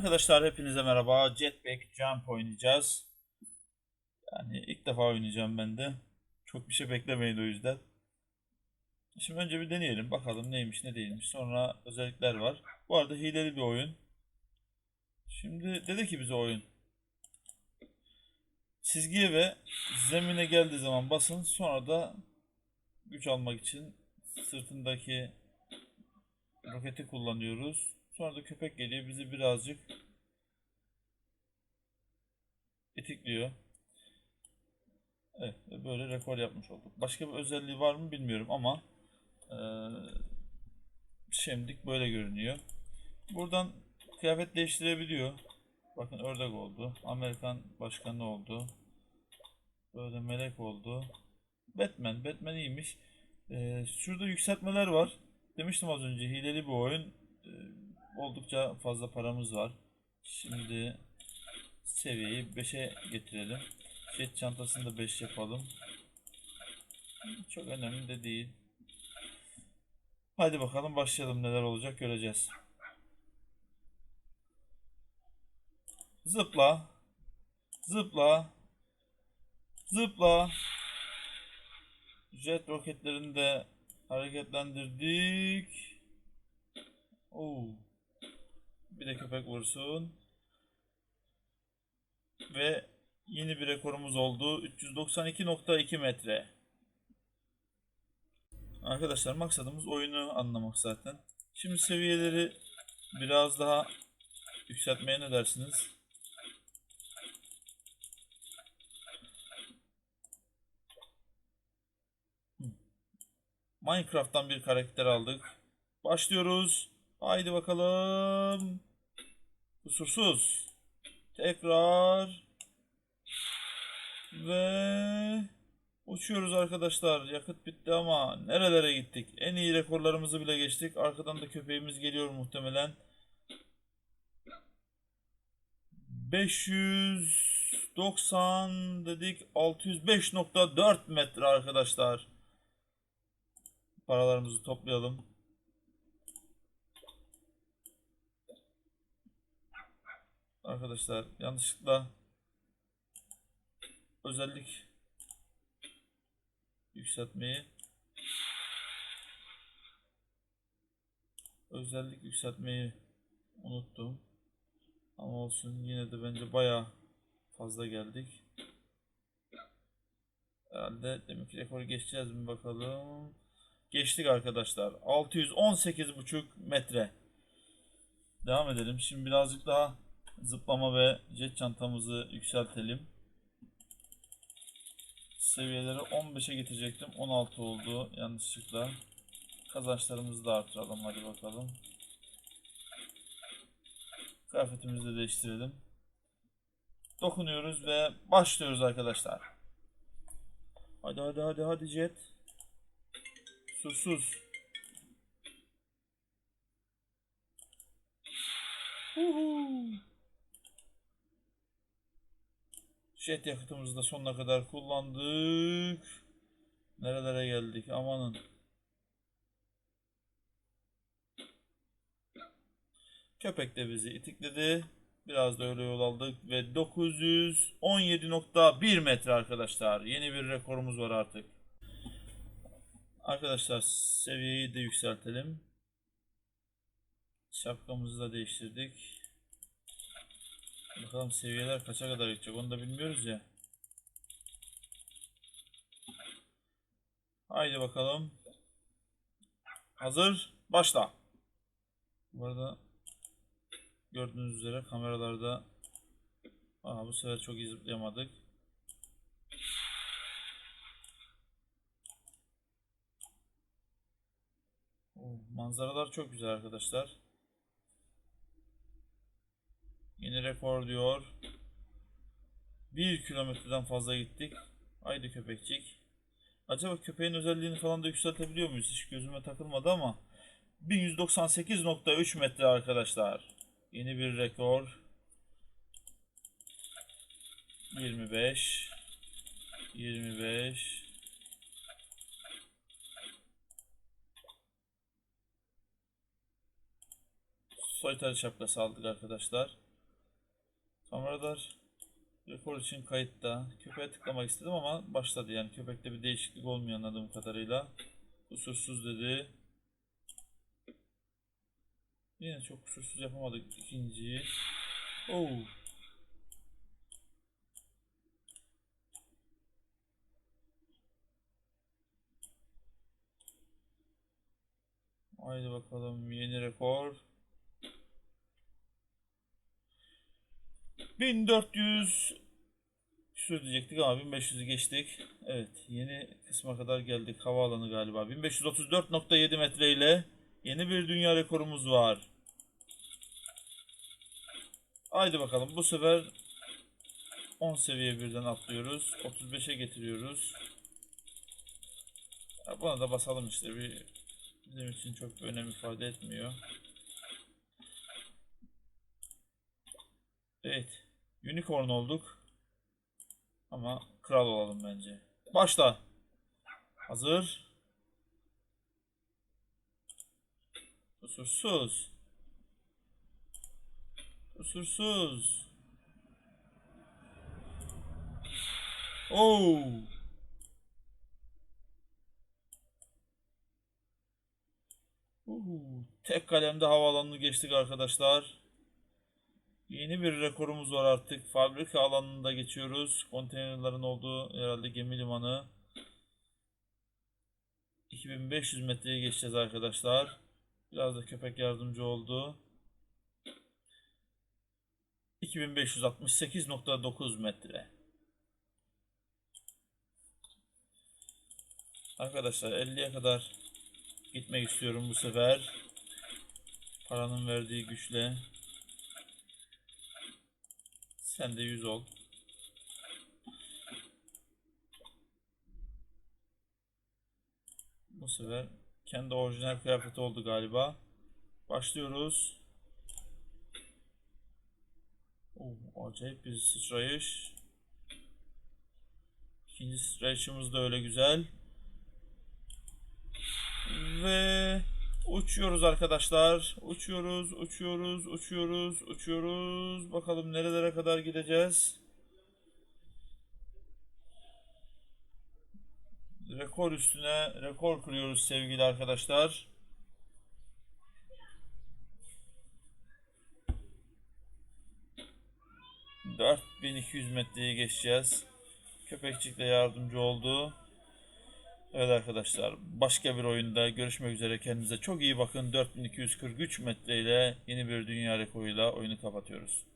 Arkadaşlar hepinize merhaba. Jetpack Jump oynayacağız. Yani ilk defa oynayacağım ben de. Çok bir şey beklemeyin o yüzden. Şimdi önce bir deneyelim. Bakalım neymiş ne değilmiş. Sonra özellikler var. Bu arada hileli bir oyun. Şimdi dedi ki bize oyun. Çizgiye ve zemine geldiği zaman basın. Sonra da güç almak için sırtındaki roketi kullanıyoruz. Sonra da köpek geliyor bizi birazcık itikliyor. Evet böyle rekor yapmış olduk. Başka bir özelliği var mı bilmiyorum ama eee şimdilik böyle görünüyor. Buradan kıyafet değiştirebiliyor. Bakın ördek oldu. Amerikan başkanı oldu. Böyle melek oldu. Batman. Batman iyiymiş. Eee, şurada yükseltmeler var. Demiştim az önce hileli bir oyun. Eee, oldukça fazla paramız var. Şimdi seviyeyi 5'e getirelim. Jet çantasını da 5 yapalım. Çok önemli de değil. Hadi bakalım başlayalım neler olacak göreceğiz. Zıpla. Zıpla. Zıpla. Jet roketlerini de hareketlendirdik. Oo. Bir de köpek vursun. Ve yeni bir rekorumuz oldu. 392.2 metre. Arkadaşlar maksadımız oyunu anlamak zaten. Şimdi seviyeleri biraz daha yükseltmeye ne dersiniz? Minecraft'tan bir karakter aldık. Başlıyoruz. Haydi bakalım. Kusursuz. Tekrar. Ve uçuyoruz arkadaşlar. Yakıt bitti ama nerelere gittik? En iyi rekorlarımızı bile geçtik. Arkadan da köpeğimiz geliyor muhtemelen. 590 dedik. 605.4 metre arkadaşlar. Paralarımızı toplayalım. Arkadaşlar yanlışlıkla özellik yükseltmeyi özellik yükseltmeyi unuttum. Ama olsun yine de bence baya fazla geldik. Herhalde demek ki rekoru geçeceğiz mi bakalım. Geçtik arkadaşlar. 618,5 metre. Devam edelim. Şimdi birazcık daha zıplama ve jet çantamızı yükseltelim. Seviyeleri 15'e getirecektim. 16 oldu yanlışlıkla. Kazançlarımızı da artıralım. Hadi bakalım. Kıyafetimizi de değiştirelim. Dokunuyoruz ve başlıyoruz arkadaşlar. Hadi hadi hadi hadi jet. Susuz. Huhu. Jet yakıtımızı da sonuna kadar kullandık. Nerelere geldik amanın. Köpek de bizi itikledi. Biraz da öyle yol aldık ve 917.1 metre arkadaşlar. Yeni bir rekorumuz var artık. Arkadaşlar seviyeyi de yükseltelim. Şapkamızı da değiştirdik. Bakalım seviyeler kaça kadar gidecek onu da bilmiyoruz ya. Haydi bakalım. Hazır. Başla. Bu arada gördüğünüz üzere kameralarda Aa, bu sefer çok iyi zıplayamadık. Oo, manzaralar çok güzel arkadaşlar. Yeni rekor diyor. 1 kilometreden fazla gittik. Haydi köpekçik. Acaba köpeğin özelliğini falan da yükseltebiliyor muyuz? Hiç gözüme takılmadı ama 1198.3 metre arkadaşlar. Yeni bir rekor. 25 25 Soytarı şapkası aldık arkadaşlar. Kameralar rekor için kayıtta. Köpeğe tıklamak istedim ama başladı yani köpekte bir değişiklik olmuyor anladığım kadarıyla. Kusursuz dedi. Yine çok kusursuz yapamadık ikinciyi. Oo. Haydi bakalım yeni rekor. 1400 küsur diyecektik ama 1500'ü geçtik. Evet yeni kısma kadar geldik. Havaalanı galiba. 1534.7 metre ile yeni bir dünya rekorumuz var. Haydi bakalım bu sefer 10 seviye birden atlıyoruz. 35'e getiriyoruz. Ya buna da basalım işte bir bizim için çok bir önem ifade etmiyor. Evet. Unicorn olduk. Ama kral olalım bence. Başla. Hazır. Kusursuz. Kusursuz. Oo. Uhu. Tek kalemde havaalanını geçtik arkadaşlar. Yeni bir rekorumuz var artık. Fabrika alanında geçiyoruz. Konteynerlerin olduğu herhalde gemi limanı. 2500 metreye geçeceğiz arkadaşlar. Biraz da köpek yardımcı oldu. 2568.9 metre. Arkadaşlar 50'ye kadar gitmek istiyorum bu sefer. Paranın verdiği güçle. Sen de 100 ol. Bu sefer kendi orijinal kıyafeti oldu galiba. Başlıyoruz. Oo, acayip bir sıçrayış. İkinci sıçrayışımız da öyle güzel. Ve uçuyoruz arkadaşlar. Uçuyoruz, uçuyoruz, uçuyoruz, uçuyoruz. Bakalım nerelere kadar gideceğiz. Rekor üstüne rekor kırıyoruz sevgili arkadaşlar. Dört bin iki yüz metreye geçeceğiz. Köpekçik de yardımcı oldu. Evet arkadaşlar başka bir oyunda görüşmek üzere kendinize çok iyi bakın 4243 metre ile yeni bir dünya rekoruyla oyunu kapatıyoruz.